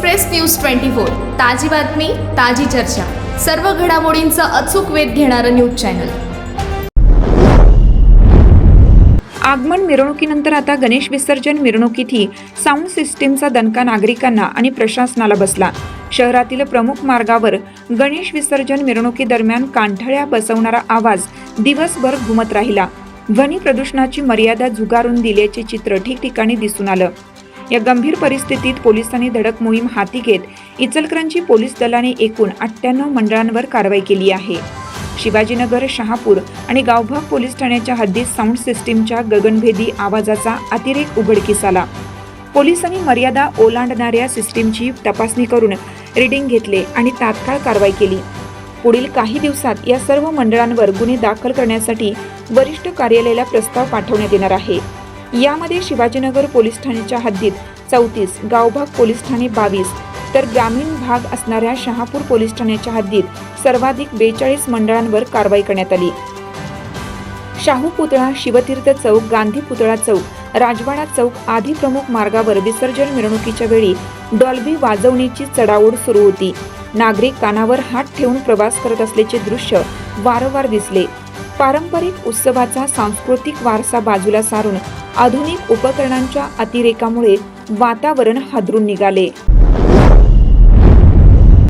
Express news twenty four ताजी बातमी ताजी चर्चा. सर्व घडामोडींचा अचूक वेध घेणारं न्यूज चॅनल. आगमन मिरवणुकीनंतर आता गणेश विसर्जन मिरवणुकीतही साऊंड सिस्टीमचा दणका नागरिकांना आणि प्रशासनाला बसला. शहरातील प्रमुख मार्गावर गणेश विसर्जन मिरवणुकीदरम्यान कांठळ्या बसवणारा आवाज दिवसभर घुमत राहिला. ध्वनी प्रदूषणाची मर्यादा झुगारून दिल्याचे चित्र ठिकठिकाणी दिसून आलं. या गंभीर परिस्थितीत पोलिसांनी धडक मोहीम हाती घेत इचलकरंजी पोलीस दलाने एकूण अठ्ठ्याण्णव मंडळांवर कारवाई केली आहे. शिवाजीनगर शहापूर आणि गावभाग पोलीस ठाण्याच्या हद्दीत साऊंड सिस्टीमच्या गगनभेदी आवाजाचा अतिरेक उघडकीस आला पोलिसांनी मर्यादा ओलांडणाऱ्या सिस्टीमची तपासणी करून रिडिंग घेतले आणि तात्काळ कारवाई केली. पुढील काही दिवसात या सर्व मंडळांवर गुन्हे दाखल करण्यासाठी वरिष्ठ कार्यालयाला प्रस्ताव पाठवण्यात येणार आहे. यामध्ये शिवाजीनगर पोलीस ठाण्याच्या हद्दीत चौतीस गावभाग पोलीस ठाणे बावीस तर ग्रामीण भाग असणाऱ्या शहापूर पोलीस ठाण्याच्या हद्दीत सर्वाधिक बेचाळीस मंडळांवर कारवाई करण्यात आली. शाहू पुतळा शिवतीर्थ चौक गांधी पुतळा चौक राजवाडा चौक आदी प्रमुख मार्गावर विसर्जन मिरवणुकीच्या वेळी डॉल्बी वाजवणीची चढाओढ सुरू होती. नागरिक कानावर हात ठेवून प्रवास करत असल्याचे दृश्य वारंवार दिसले. पारंपरिक उत्सवाचा सांस्कृतिक वारसा बाजूला सारून आधुनिक उपकरणांच्या अतिरेकामुळे वातावरण हादरून निघाले.